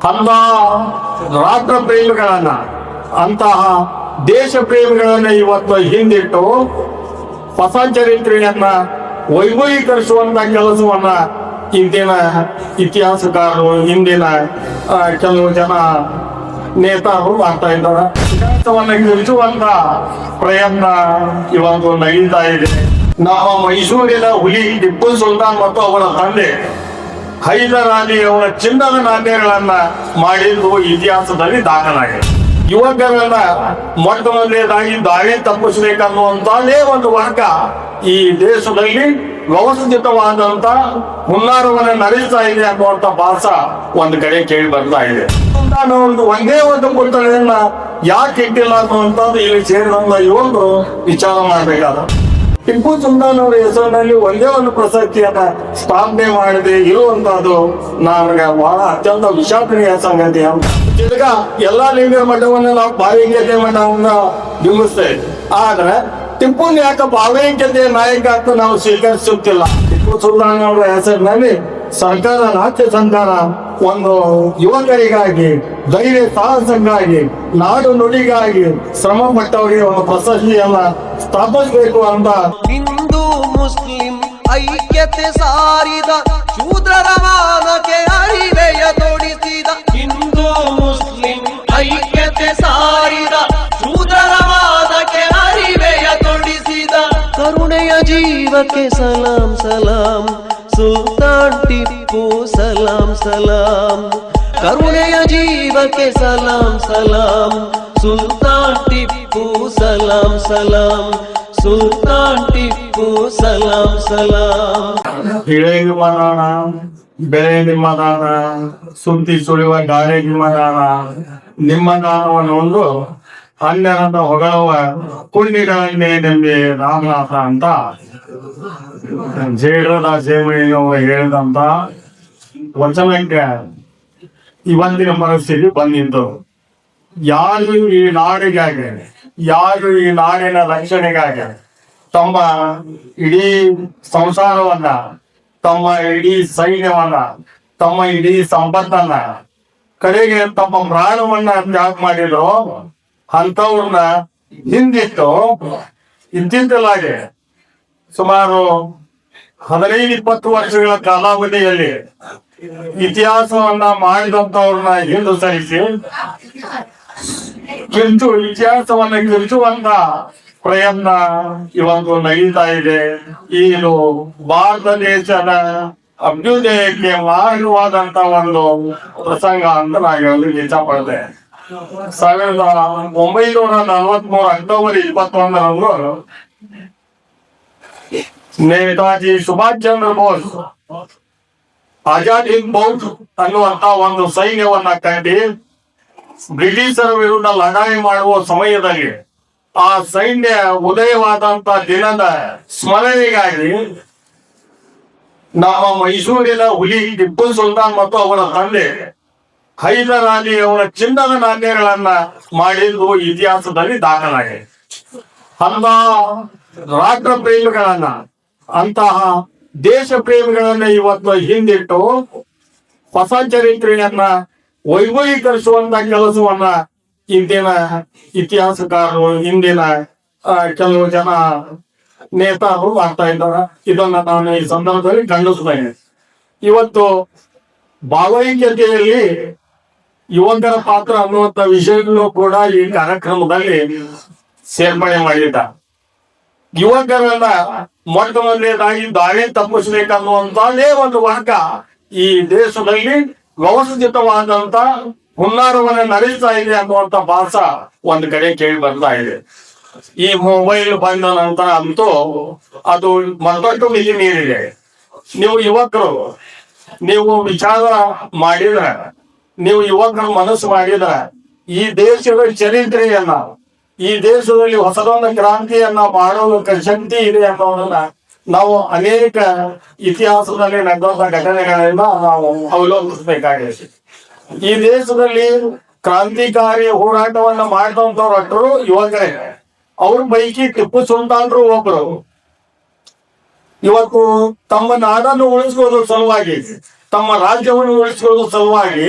ಅಂತ ರಾಷ್ಟ್ರ ಪ್ರೇಮಿಗಳನ್ನ ಅಂತಹ ದೇಶ ಪ್ರೇಮಿಗಳನ್ನ ಇವತ್ತು ಹಿಂದಿಟ್ಟು ಹೊಸ ಚರಿತ್ರೆಯನ್ನ ವೈಭವೀಕರಿಸುವಂತ ಕೆಲಸವನ್ನ ಇಂದಿನ ಇತಿಹಾಸಕಾರರು ಇಂದಿನ ಆ, ಕೆಲವು ಜನ ನೇತಾರರು ಮಾಡ್ತಾ ಇದ್ದಾರೆ. ಇತಿಹಾಸವನ್ನ ಗಿರಿಸುವಂತ ಪ್ರಯತ್ನ ಇವತ್ತು ನಡೀತಾ ಇದೆ. ನಾವು ಮೈಸೂರಿನ ಹುಲಿ ಟಿಪ್ಪು ಸುಲ್ತಾನ್ ಮತ್ತು ಅವರ ತಂದೆ ಹೈದರ್ ಅಲಿ ಅವರ ಚಿನ್ನದ ನಾಣ್ಯಗಳನ್ನ ಮಾಡಿದ್ದು ಇತಿಹಾಸದಲ್ಲಿ ದಾಖಲಾಗಿದೆ. ಯುವಕರನ್ನ ಮೊಟ್ಟ ಮೊದಲನೇದಾಗಿ ದಾಳಿ ತಪ್ಪಿಸಬೇಕನ್ನುವಂತದೇ ಒಂದು ವರ್ಗ ಈ ದೇಶದಲ್ಲಿ ವ್ಯವಸ್ಥಿತವಾದಂತ ಹುನ್ನಾರವನ್ನು ನಡೆಸ್ತಾ ಇದೆ ಅನ್ನುವಂತ ಭಾಸ ಒಂದು ಕಡೆ ಕೇಳಿ ಬರ್ತಾ ಇದೆ. ನಾನು ಒಂದು ಒಂದೇ ಒಂದು ಪುಟ್ಟಣೆಯನ್ನ ಯಾಕೆ ಇಟ್ಟಿಲ್ಲ ಅನ್ನುವಂಥದ್ದು ಇಲ್ಲಿ ಸೇರಿದಂತ ಯುವಕರು ವಿಚಾರ ಮಾಡಬೇಕಾದ. ಟಿಪ್ಪು ಸುಲ್ತಾನ್ ಅವರ ಹೆಸರಿನಲ್ಲಿ ಒಂದೇ ಒಂದು ಪ್ರಸಕ್ತಿಯನ್ನ ಸ್ಥಾಪನೆ ಮಾಡಿದೆ. ಇರುವಂತಹದ್ದು ನನಗೆ ಬಹಳ ಅತ್ಯಂತ ವಿಷಾದನೀಯ ಸಂಗತಿ. ಜೊತೆಗ ಎಲ್ಲಾ ಲಿಂಗ ಮಠವನ್ನ ನಾವು ಭಾವೈಕ್ಯತೆ ಮಠವನ್ನ ಬಿಂಬಿಸ್ತೇವೆ. ಆದ್ರೆ ಟಿಪ್ಪು ಯಾಕೆ ಭಾವೈಕ್ಯತೆಯ ನಾಯಕ ಅಂತ ನಾವು ಸ್ವೀಕರಿಸುತ್ತಿಲ್ಲ? ಟಿಪ್ಪು ಸುಲ್ತಾನ್ ಅವರ ಹೆಸರಿನಲ್ಲಿ ಸರ್ಕಾರ, ರಾಜ್ಯ ಸರ್ಕಾರ ಒಂದು ಯುವಕರಿಗಾಗಿ, ಧೈರ್ಯ, ಸಾಹಸಕ್ಕಾಗಿ, ನಾಡು ನುಡಿಗಾಗಿ ಶ್ರಮ ಪಟ್ಟವರಿಗೆ ಒಂದು ಪ್ರಶಸ್ತಿಯನ್ನ ಸ್ಥಾಪಿಸಬೇಕು ಅಂತ ಹಿಂದೂ ಮುಸ್ಲಿಂ ಐಕ್ಯತೆ ಸಾರಿದ ಶೂದ್ರರ ಮಾನಕ್ಕೆ ಅರಿವೆಯ ತೊಡಿಸಿದ ಹಿಂದೂ ಮುಸ್ಲಿಂ ಐಕ್ಯತೆ ಸಾರಿದ ಶೂದ್ರರ ಮಾನಕ್ಕೆ ಅರಿವೆಯ ತೊಡಿಸಿದ ಕರುಣೆಯ ಜೀವಕ್ಕೆ ಸಲಾಂ ಸಲಾಂ. ಸುಲ್ತಾನ್ ಟಿಪ್ಪು, ಸಲಾಂ ಸಲಾಂ. ಕರುಣೆಯ ಜೀವಕ್ಕೆ ಸಲಾಂ ಸಲಾಂ. ಸುಲ್ತಾನ್ ಟಿಪ್ಪು, ಸಲಾಂ ಸಲಾಂ. ಸುಲ್ತಾನ್ ಟಿಪ್ಪು, ಸಲಾಂ ಸಲಾಂ. ಹಿಳೆಗೆ ನಿಮ್ಮದಾನ ಬೆಳೆ ನಿಮ್ಮ ದಾನ ಸುದ್ದಿ ಸುಳಿವ ಗಾಳಿ ನಿಮ್ಮದಾನ ನಿಮ್ಮ ದಾನವನ್ನು ಒಂದು ಅನ್ಯನನ್ನ ಹೊಗಳವ ಕುಂಡಿಗಳನ್ನೇ ನಂಬಿ ರಾಮನಾಥ ಅಂತ ಜೇಡದ ಜೇಮಯ್ಯವ ಹೇಳಿದಂತ ವಚನಕ್ಕೆ ಇವತ್ತಿನ ಮನಸ್ಸಿಗೆ ಬಂದಿದ್ದು ಯಾರು ಈ ನಾಡಿಗಾಗಿ, ಯಾರು ಈ ನಾಡಿನ ರಕ್ಷಣೆಗಾಗಿ ತಮ್ಮ ಇಡೀ ಸಂಸಾರವನ್ನ, ತಮ್ಮ ಇಡೀ ಸೈನ್ಯವನ್ನ, ತಮ್ಮ ಇಡೀ ಸಂಪತ್ತನ್ನ, ಕಡೆಗೆ ತಮ್ಮ ಪ್ರಾಣವನ್ನ ತ್ಯಾಗ ಮಾಡಿದ್ರು ಅಂಥವ್ರನ್ನ ಹಿಂದಿಟ್ಟು ಇದ್ದಿದ್ದಲಾಗೆ ಸುಮಾರು ಹದಿನೈದು, ಇಪ್ಪತ್ತು ವರ್ಷಗಳ ಕಾಲಾವಧಿಯಲ್ಲಿ ಇತಿಹಾಸವನ್ನ ಮಾಡಿದಂತವ್ರನ್ನ ಹಿಂದೆ ಸರಿಸಿ ಕಿಂಚು ಇತಿಹಾಸವನ್ನ ಕಿಂಚುವಂತ ಪ್ರಯತ್ನ ಇವತ್ತು ನಡೀತಾ ಇದೆ. ಇದು ಭಾರತ ದೇಶದ ಅಭ್ಯುದಯಕ್ಕೆ ಮಾರ್ಗವಾದಂತ ಒಂದು ಪ್ರಸಂಗ ಅಂತ ನಾನು ಹೇಳಲು ಇಷ್ಟಪಡ್ತೆ ಸಾವಿರದ ಒಂಬೈನೂರ ನಲವತ್ಮೂರು ಅಕ್ಟೋಬರ್ ಇಪ್ಪತ್ತೊಂದರಂದು ನೇತಾಜಿ ಸುಭಾಷ್ ಚಂದ್ರ ಬೋಸ್ ಆಜಾದ್ ಹಿಂದ್ ಬೌದ್ಧ ಅನ್ನುವಂತ ಒಂದು ಸೈನ್ಯವನ್ನ ಕಟ್ಟಿ ಬ್ರಿಟಿಷರ ವಿರುದ್ಧ ಲಢಾಯಿ ಮಾಡುವ ಸಮಯದಲ್ಲಿ ಆ ಸೈನ್ಯ ಉದಯವಾದಂತ ದಿನದ ಸ್ಮರಣೆಗಾಗಿ ನಮ್ಮ ಮೈಸೂರಿನ ಹುಲಿ ಟಿಪ್ಪು ಸುಲ್ತಾನ್ ಮತ್ತು ಅವರ ತಂದೆ ಅವರ ಚಿನ್ನದ ನಾಣ್ಯಗಳನ್ನ ಮಾಡಿದ್ದು ಇತಿಹಾಸದಲ್ಲಿ ದಾಖಲಾಗಿದೆ. ಅಂತ ರಾಷ್ಟ್ರ ಪ್ರೇಮಿಗಳನ್ನ ಅಂತಹ ದೇಶ ಪ್ರೇಮಿಗಳನ್ನ ಇವತ್ತು ಹಿಂದಿಟ್ಟು ಹೊಸ ಚರಿತ್ರೆಯನ್ನ ವೈಭವೀಕರಿಸುವಂತ ಕೆಲಸವನ್ನ ಇಂದಿನ ಇತಿಹಾಸಕಾರರು, ಇಂದಿನ ಕೆಲವು ಜನ ನೇತಾರರು ಆಗ್ತಾ ಇದ್ದಾರೆ. ಇದನ್ನ ನಾನು ಈ ಸಂದರ್ಭದಲ್ಲಿ ಖಂಡಿಸುತ್ತೇನೆ. ಇವತ್ತು ಭಾವೈಕ್ಯತೆಯಲ್ಲಿ ಯುವಕರ ಪಾತ್ರ ಅನ್ನುವಂತ ವಿಷಯಗಳು ಕೂಡ ಈ ಕಾರ್ಯಕ್ರಮದಲ್ಲಿ ಸೇರ್ಪಡೆ ಮಾಡಿದ್ದ. ಯುವಕರನ್ನ ಮೊಟ್ಟ ಮೊದಲನೇದಾಗಿ ದಾಳಿ ತಪ್ಪಿಸಬೇಕನ್ನುವಂತದೇ ಒಂದು ವರ್ಗ ಈ ದೇಶದಲ್ಲಿ ವ್ಯವಸ್ಥಿತವಾದಂತ ಹುನ್ನಾರವನ್ನ ನಡೆಸ್ತಾ ಇದೆ ಅನ್ನುವಂತ ಭಾಷ ಒಂದು ಕಡೆ ಕೇಳಿ ಬರ್ತಾ ಇದೆ. ಈ ಮೊಬೈಲ್ ಬಂದ ನಂತರ ಅಂತೂ ಅದು ಮತ್ತಷ್ಟು ಮಿತಿ ಮೀರಿದೆ ನೀವು ಯುವಕರು, ನೀವು ವಿಚಾರ ಮಾಡಿದ್ರೆ ನೀವು ಯುವಕರು ಮನಸ್ಸು ಮಾಡಿದ್ರೆ, ಈ ದೇಶದ ಚರಿತ್ರೆಯನ್ನ, ಈ ದೇಶದಲ್ಲಿ ಹೊಸದೊಂದು ಕ್ರಾಂತಿಯನ್ನ ಮಾಡೋದಕ್ಕೆ ಶಕ್ತಿ ಇದೆ ಅನ್ನೋದನ್ನ ನಾವು ಅನೇಕ ಇತಿಹಾಸದಲ್ಲಿ ನಡೆದ ಘಟನೆಗಳನ್ನ ನಾವು ಅವಲೋಕಿಸಬೇಕಾಗಿದೆ. ಈ ದೇಶದಲ್ಲಿ ಕ್ರಾಂತಿಕಾರಿ ಹೋರಾಟವನ್ನ ಮಾಡಿದಂತವ್ರು ಅಟ್ರು ಯುವಕರೇ, ಅವ್ರ ಪೈಕಿ ಟಿಪ್ಪು ಸುಲ್ತಾನ್ರು ಒಬ್ರು. ಇವತ್ತು ತಮ್ಮ ನಾಡನ್ನು ಉಳಿಸ್ಕೋದ್ರ ಸಲುವಾಗಿ, ತಮ್ಮ ರಾಜ್ಯವನ್ನು ಉಳಿಸ್ಕೋದ್ರ ಸಲುವಾಗಿ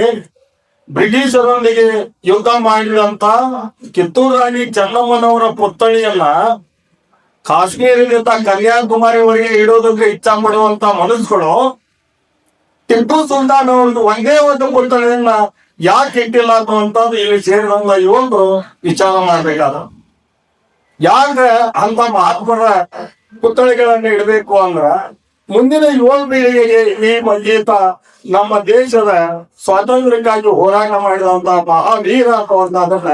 ಬ್ರಿಟಿಷರೊಂದಿಗೆ ಯುದ್ಧ ಮಾಡಿದಂತ ಕಿತ್ತೂರು ರಾಣಿ ಚೆನ್ನಮ್ಮನವರ ಪುತ್ಥಳಿಯನ್ನ ಕಾಶ್ಮೀರದಿಂದ ಕನ್ಯಾಕುಮಾರಿವರೆಗೆ ಇಡೋದಕ್ಕೆ ಇಚ್ಛಾ ಮಾಡುವಂತ ಮನಸ್ಸುಗಳು ಟಿಪ್ಪು ಸುಲ್ತಾನ್ ಅವ್ರದ್ದು ಒಂದೇ ಒಂದು ಪುತ್ಥಳಿಯನ್ನ ಯಾಕೆ ಇಟ್ಟಿಲ್ಲ ಅನ್ನುವಂಥದ್ದು ಇಲ್ಲಿ ಸೇರಿದಂತ ಇವೊಂದು ವಿಚಾರ ಮಾಡಬೇಕಾದ. ಯಾಕೆ ಅಂತ ಮಹಾತ್ಮರ ಪುತ್ಥಳಿಗಳನ್ನ ಇಡಬೇಕು ಅಂದ್ರ ಮುಂದಿನ ಯುವ ಪೀಳಿಗೆಗೆ ಈ ಮಂಜೀತ ನಮ್ಮ ದೇಶದ ಸ್ವಾತಂತ್ರ್ಯಕ್ಕಾಗಿ ಹೋರಾಟ ಮಾಡಿದಂತ ಮಹಾವೀರ ಅನ್ನುವಂಥದ್ದನ್ನ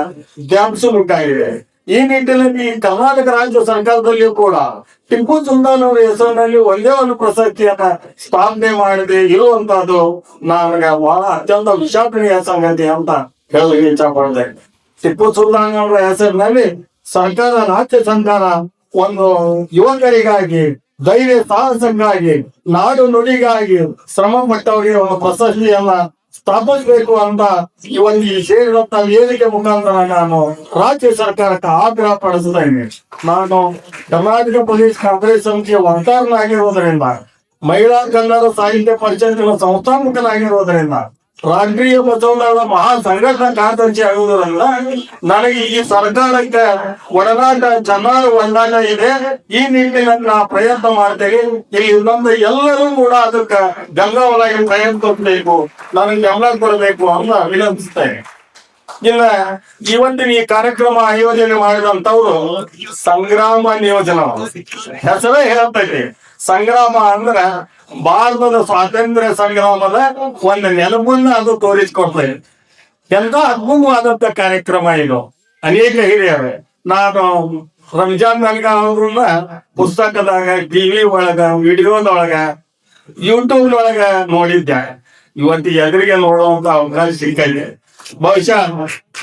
ಜ್ಞಾಪಿಸಬೇಕಾಗಿದೆ ಈ ನಿಟ್ಟಿನಲ್ಲಿ ಕರ್ನಾಟಕ ರಾಜ್ಯ ಸರ್ಕಾರದಲ್ಲಿಯೂ ಕೂಡ ಟಿಪ್ಪು ಸುಲ್ತಾನ್ ಅವರ ಹೆಸರಿನಲ್ಲಿ ಒಂದೇ ಒಂದು ಪ್ರಶಸ್ತಿಯನ್ನ ಸ್ಥಾಪನೆ ಮಾಡದೆ. ಇರುವಂತಹದ್ದು ನನಗೆ ಬಹಳ ಅತ್ಯಂತ ವಿಷಾದನೀಯ ಸಂಗತಿ ಅಂತ ಹೇಳಲಿಕ್ಕೆ ಇಚ್ಛಪಡ್ತೇನೆ ಟಿಪ್ಪು ಸುಲ್ತಾನ್ ಅವರ ಹೆಸರಿನಲ್ಲಿ ಸರ್ಕಾರ, ರಾಜ್ಯ ಸರ್ಕಾರ ಒಂದು ಯುವಕರಿಗಾಗಿ ಧೈರ್ಯ ಸಾಹಸಕ್ಕಾಗಿ, ನಾಡು ನುಡಿಗಾಗಿ ಶ್ರಮ ಪಟ್ಟವರಿಗೆ ಒಂದು ಪ್ರಶಸ್ತಿಯನ್ನ ಸ್ಥಾಪಿಸಬೇಕು ಅಂತ ಈ ಒಂದು ವಿಶೇಷ ವೇದಿಕೆ ಮುಖಾಂತರ ನಾನು ರಾಜ್ಯ ಸರ್ಕಾರಕ್ಕೆ ಆಗ್ರಹ ಪಡಿಸುತ್ತೇನೆ ನಾನು ಕರ್ನಾಟಕ ಪ್ರದೇಶ ಕಾಂಗ್ರೆಸ್ ಸಮಿತಿಯ ವಕ್ತಾರನಾಗಿರುವುದರಿಂದ, ಮಹಿಳಾ ಕನ್ನಡ ಸಾಹಿತ್ಯ ಪರಿಷತ್ತಿನ ಸಂಸ್ಥಾಪಕನಾಗಿರುವುದರಿಂದ ರಾಷ್ಟ್ರೀಯ ಬಸವಣ್ಣನ ಮಹಾ ಸಂಘಟನಾ ಕಾರ್ಯದರ್ಶಿ ಆಗುವುದರಿಂದ ನನಗೆ ಈ ಸರ್ಕಾರಕ್ಕೆ ಒಡನಾಟ ಚೆನ್ನಾಗಿ ಒಡನಾಟ ಇದೆ. ಈ ನಿಟ್ಟಿನಲ್ಲಿ ನಾ ಪ್ರಯತ್ನ ಮಾಡ್ತೇವೆ ಇಲ್ಲಿ ಇನ್ನೊಂದು ಎಲ್ಲರೂ ಕೂಡ ಅದಕ್ಕೆ ಗಂಗಾವಲಾಗಿ ಕೊಡ್ಬೇಕು ನನಗೆ ಗಮನ ಕೊಡಬೇಕು ಅಂತ ವಿನಂತಿಸ್ತೇನೆ. ಇಲ್ಲ, ಇವತ್ತಿನ ಈ ಕಾರ್ಯಕ್ರಮ ಆಯೋಜನೆ ಮಾಡಿದಂತವ್ರು ಸಂಗ್ರಾಮ ನಿಯೋಜನ ಹೆಸರೇ ಹೇಳ್ತೈತಿ ಸಂಗ್ರಾಮ ಅಂದ್ರ ಭಾರತದ ಸ್ವಾತಂತ್ರ್ಯ ಸಂಗ್ರಾಮದ ಒಂದು ನೆನಪನ್ನ ಅದು ತೋರಿಸ್ಕೊಡ್ತದೆ ಎಂತ ಅದ್ಭುತವಾದಂತ ಕಾರ್ಯಕ್ರಮ ಇದು. ಅನೇಕ ಹಿರಿಯರು. ನಾನು ರಂಜಾನ್ ನಲ್ಗ ಅವ್ರನ್ನ ಪುಸ್ತಕದಾಗ ಟಿವಿ ಒಳಗ, ವಿಡಿಯೋದೊಳಗ ಯೂಟ್ಯೂಬ್ ಒಳಗ ನೋಡಿದ್ದೆ. ಇವತ್ತು ಎದುರಿಗೆ ನೋಡುವಂತ ಅವಕಾಶ ಸಿಕ್ಕೈತೆ ಬಹುಶಃ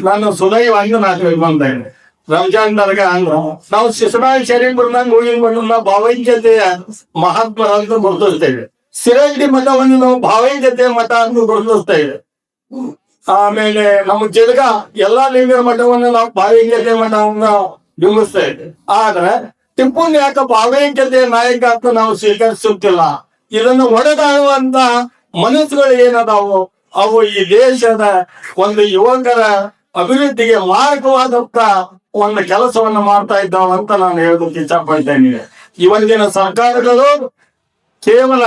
ನಾನು ಸುದೈವಾಗಿ ನಾನು ಬಂದೆ. ರಂಜಾನ್ ನರಗ ಅಂದ್ರು. ನಾವು ಶಿಶುನಾಳ್ ಶರೀಫ್ರನ್ನ ಮೂವಿನ ಭಾವೈನ್ ಜೊತೆ ಮಹಾತ್ಮ ಅಂತ ಗುರುತಿಸ್ತೇವೆ. ಮತ ಮಠವನ್ನು ನಾವು ಭಾವೈಕ್ಯತೆಯ ಮಠ ಅಂತ ಗುರುತಿಸ್ತೇವೆ. ಆಮೇಲೆ ನಮ್ಮ ಜಿಲ್ಗ ಎಲ್ಲಾ ಲಿಂಗರ ಮಠವನ್ನು ನಾವು ಭಾವೈಕ್ಯತೆ ಮಠವನ್ನು ಬಿಂಬಿಸ್ತೇವೆ ಆದ್ರೆ ಟಿಪ್ಪುನ್ ಯಾಕ ಜೊತೆ ನಾಯಕ ಅಂತ ನಾವು ಸ್ವೀಕರಿಸುತ್ತಿಲ್ಲ. ಇದನ್ನು ಒಡೆದಾಡುವಂತ ಮನಸ್ಸುಗಳು ಏನದಾವು, ಅವು ಈ ದೇಶದ ಒಂದು ಯುವಕರ ಅಭಿವೃದ್ಧಿಗೆ ಮಾರಕವಾದಂತ ಒಂದು ಕೆಲಸವನ್ನು ಮಾಡ್ತಾ ಇದ್ದಾವ ಅಂತ ನಾನು ಹೇಳೋದಕ್ಕೆ ಇಚ್ಛಪಡ್ತೇನೆ ಇವತ್ತಿನ ಸರ್ಕಾರಗಳು ಕೇವಲ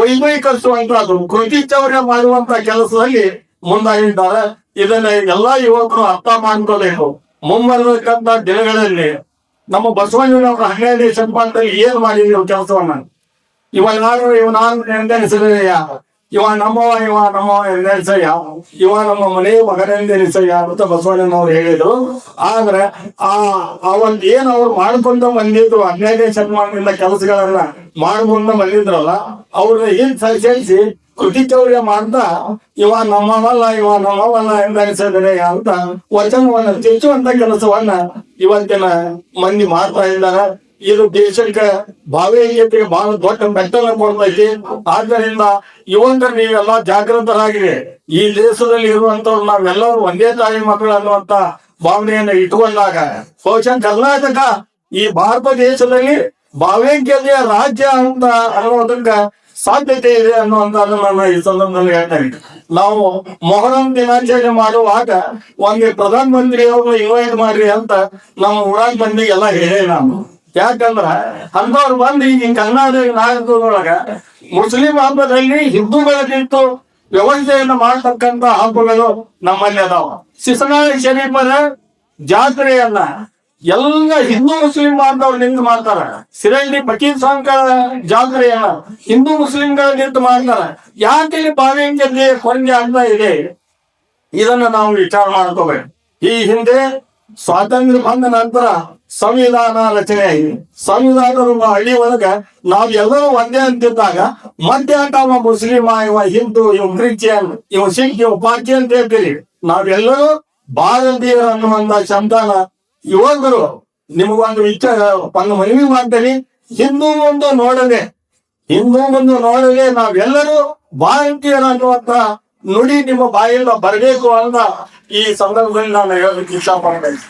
ವೈಭವೀಕರಿಸುವಂತಹದ್ದು ಕೃತಿ ಚೌರ್ಯ ಮಾಡುವಂತ ಕೆಲಸದಲ್ಲಿ ಮುಂದಾಗಿದ್ದಾರೆ. ಇದನ್ನ ಎಲ್ಲಾ ಯುವಕರು ಅರ್ಥ ಮಾಡ್ಕೋಬೇಕು. ಮುಂಬರತಕ್ಕಂತ ದಿನಗಳಲ್ಲಿ ನಮ್ಮ ಬಸವಣ್ಣನವರ ಹನ್ನೆರಡನೇ ಶತಮಾನದಲ್ಲಿ ಏನ್ ಮಾಡಿದ್ರು ಕೆಲಸವನ್ನ? ಇವಾಗ ನಾನು ಇವ್ ನಾನು ಎಂದೆನಿಸಯ್ಯ ಇವ ನಮ್ಮವ ಇವ ನಮ್ಮವ ಎಂದೆನಿಸಯ್ಯ ಇವ ನಮ್ಮ ಮನೆ ಮಗನೆಂದೆನಿಸಯ್ಯ ಅಂತ ಬಸವಣ್ಣನವ್ರು ಹೇಳಿದ್ರು. ಆದ್ರೆ ಆ ಒಂದ್ ಏನ್ ಅವ್ರು ಮಾಡ್ಕೊಂಡು ಬಂದಿದ್ರು ಹದಿನೈದನೇ ಶತಮಾನದಿಂದ ಕೆಲಸಗಳನ್ನ ಮಾಡ್ಕೊಂಡು ಬಂದಿದ್ರಲ್ಲ ಅವ್ರನ್ನ ಏನ್ ಸರಿಸಿ ಕೃತಿ ಚೌರ್ಯ ಮಾಡ್ತಾ ಇವ ನಮ್ಮವಲ್ಲ ಇವ ನಮ್ಮವಲ್ಲ ಎಂದೆನಿಸಿದರೆ ಅಂತ ವಚನವನ್ನ ತಿಚ್ಚುವಂತ ಕೆಲಸವನ್ನ ಇವತ್ತಿನ ಮಂದಿ ಮಾಡ್ತಾ ಇದ್ದಾರೆ. ಇದು ದೇಶಕ್ಕೆ ಭಾವೈಕ್ಯತೆಗೆ ಬಹಳ ದೊಡ್ಡ ಮೆಟ್ಟಲ ಕೊಡ್ತೈತಿ ಆದ್ದರಿಂದ ಇವಂತ ನೀವೆಲ್ಲ ಜಾಗೃತರಾಗಿರಿ. ಈ ದೇಶದಲ್ಲಿ ಇರುವಂತವ್ರು ನಾವೆಲ್ಲರೂ ಒಂದೇ ತಾಯಿ ಮಕ್ಕಳು ಅನ್ನುವಂತ ಭಾವನೆಯನ್ನ ಇಟ್ಟುಕೊಂಡಾಗ ಬಹುಶಃ ಕರ್ನಾಟಕ ಈ ಭಾರತ ದೇಶದಲ್ಲಿ ಭಾವೈಕ್ಯತೆಯ ರಾಜ್ಯ ಅಂತ ಅನ್ನೋದಕ್ಕ ಸಾಧ್ಯತೆ ಇದೆ ಅನ್ನುವಂಥದ್ದು ನನ್ನ ಈ ಸಂದರ್ಭದಲ್ಲಿ ಹೇಳ್ತೇನೆ ನಾವು ಮೊಹರಂ ದಿನಾಚರಣೆ ಮಾಡುವಾಗ ಒಂದು ಪ್ರಧಾನ ಮಂತ್ರಿ ಅವರು ಇನ್ವೈಟ್ ಮಾಡ್ರಿ ಅಂತ ನಮ್ಮ ಊರಾಗ ಮಂದಿಗೆಲ್ಲ ಹೇಳಿ ನಾನು. ಯಾಕಂದ್ರ ಅಂತವ್ರು ಬಂದು ಈಗ ಕರ್ನಾಟಕ ನಾಯಕರೊಳಗ ಮುಸ್ಲಿಂ ಹಬ್ಬದಲ್ಲಿ ಹಿಂದೂಗಳಿಗಿಂತ ವ್ಯವಸ್ಥೆಯನ್ನು ಮಾಡತಕ್ಕಂತ ಹಬ್ಬಗಳು ನಮ್ಮಲ್ಲಿ ಅದಾವ. ಶಿಸನಾಳಿ ಶರೀಫರ ಜಾತ್ರೆಯನ್ನ ಎಲ್ಲ ಹಿಂದೂ ಮುಸ್ಲಿಂ ಬಾಂಧವ್ರು ನಿಂತು ಮಾಡ್ತಾರ. ಸಿರಳ್ಳಿ ಫಕೀರ್ ಸಾಂಕ ಜಾತ್ರೆಯನ್ನ ಹಿಂದೂ ಮುಸ್ಲಿಂಗಳ ನಿಂತು ಮಾಡ್ತಾರ. ಯಾಕೆ ಬಾವಿಂಗಲ್ಲಿ ಕೊಂಜ ಆಗ್ತಾ ಇದೆ? ಇದನ್ನ ನಾವು ವಿಚಾರ ಮಾಡ್ಕೋಬೇಕು. ಈ ಹಿಂದೆ ಸ್ವಾತಂತ್ರ್ಯ ಬಂದ ನಂತರ ಸಂವಿಧಾನ ರಚನೆ ಆಗಿದೆ ರೂಪ ಹಳ್ಳಿ ಒಳಗ ನಾವ್ ಎಲ್ಲರೂ ಒಂದೇ ಅಂತಿದ್ದಾಗ ಮಧ್ಯಾಹ್ನ ಅವ ಮುಸ್ಲಿಮ, ಇವ ಹಿಂದೂ, ಇವ ಕ್ರಿಶ್ಚಿಯನ್, ಇವ ಸಿಖ್, ಇವ ಪಾಕಿ ಅಂತ ಹೇಳ್ತೀರಿ. ನಾವೆಲ್ಲರೂ ಭಾರತೀಯರು ಅನ್ನುವಂತ ಸಂತಾನ. ಯುವಕರು ನಿಮಗೊಂದು ವಿಚಾರ, ಒಂದು ಮನವಿ ಮಾಡ್ತೇನೆ. ಹಿಂದೂ ಮುಂದೆ ನೋಡದೆ, ಹಿಂದೂ ಮುಂದೆ ನೋಡದೆ ನಾವೆಲ್ಲರೂ ಭಾರತೀಯರು ಅನ್ನುವಂತ ನುಡಿ ನಿಮ್ಮ ಬಾಯಿಂದ ಬರಬೇಕು ಅಂತ ಈ ಸಂದರ್ಭದಲ್ಲಿ ನಾನು ಹೇಳೋದಕ್ಕೆ ಇಷ್ಟಪಡ್ತೇನೆ.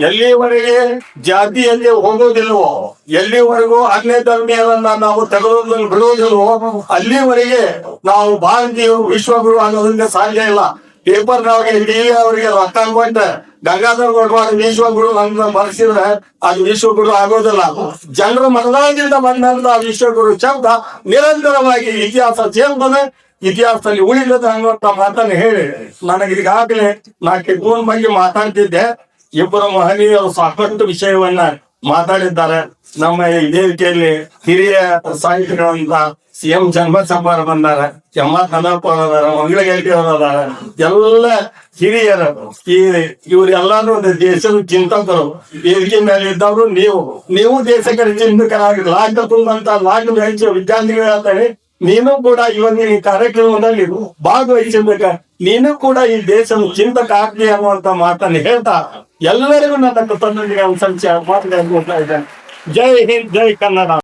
ಎಲ್ಲಿವರೆಗೆ ಜಾತಿಯಲ್ಲಿ ಹೋಗೋದಿಲ್ವೋ? ಎಲ್ಲಿವರೆಗೂ ಅನ್ಯ ಧರ್ಮೀಯರನ್ನ ನಾವು ತೆಗೆದು ಬಿಡುವುದಿಲ್ವೋ? ಅಲ್ಲಿವರೆಗೆ ನಾವು ಭಾರತೀಯ ವಿಶ್ವಗುರು ಅನ್ನೋದ್ರಿಂದ ಸಾಧ್ಯ ಇಲ್ಲ. ಪೇಪರ್ನವ್ರಿಗೆ ಇಲ್ಲಿ ಅವರಿಗೆ ರೊಕ್ಕ ಕೊಟ್ಟ ಗಂಗಾಧರ್ ಕೊಡುವಾಗ ವಿಶ್ವಗುರು ಅಂತ ಬರೆಸಿದ್ರೆ ಅದು ವಿಶ್ವಗುರು ಆಗೋದಿಲ್ಲ. ಜನರ ಮತದಾನದಿಂದ ಬಂದಂತ ವಿಶ್ವಗುರು ಶಬ್ದ ನಿರಂತರವಾಗಿ ಇತಿಹಾಸ ಸೇರ್ತದೆ ಇತಿಹಾಸದಲ್ಲಿ ಅನ್ನುವಂತ ಮಾತನ್ನು ಹೇಳಿ. ನನಗೆ ಈಗಾಗಲೇ ನಾ ಕಿತ್ತೂರ್ ಬಗ್ಗೆ ಮಾತಾಡ್ತಿದ್ದೆ. ಇಬ್ಬರು ಮಹನೀಯರು ಸಾಕಷ್ಟು ವಿಷಯವನ್ನ ಮಾತಾಡಿದ್ದಾರೆ. ನಮ್ಮ ವೇದಿಕೆಯಲ್ಲಿ ಹಿರಿಯ ಸಾಹಿತಿಗಳಂತ ಎಂ ಜನ್ಮಸಂಬಾರ ಬಂದಾರ ಕನ್ನಪ್ಪ ಅದಾರ ಮಂಗಳ ಅವರು ಅದಾರ ಎಲ್ಲ ಹಿರಿಯರು, ಈ ಇವರೆಲ್ಲಾರು ದೇಶದ ಚಿಂತಕರು. ವೇದಿಕೆ ಮೇಲೆ ಇದ್ದವರು ನೀವು. ನೀವು ದೇಶಕ್ಕೆ ಚಿಂತಕರಾಗಿ ಲಾಕ್ ತುಂಬಂತ ಲಾಕ್ ಹೆಚ್ಚು ವಿದ್ಯಾರ್ಥಿಗಳು ಹೇಳ್ತಾರೆ, ನೀನು ಕೂಡ ಇವನ್ ಈ ಕಾರ್ಯಕ್ರಮದಲ್ಲಿ ಭಾಗವಹಿಸಬೇಕ. ನೀನು ಕೂಡ ಈ ದೇಶದ ಚಿಂತಕ ಆಗ್ಲಿ ಅನ್ನುವಂತ ಮಾತನ್ನು ಹೇಳ್ತಾ ಎಲ್ಲರಿಗೂ ನನ್ನ ಕೃತಜ್ಞತೆಗಳ ಸಂಚಯ ಮಾತುಗಳನ್ನು ಕೊಡ್ತಾ ಇದ್ದೇನೆ ಜೈ ಹಿಂದ್ ಜೈ ಕನ್ನಡ.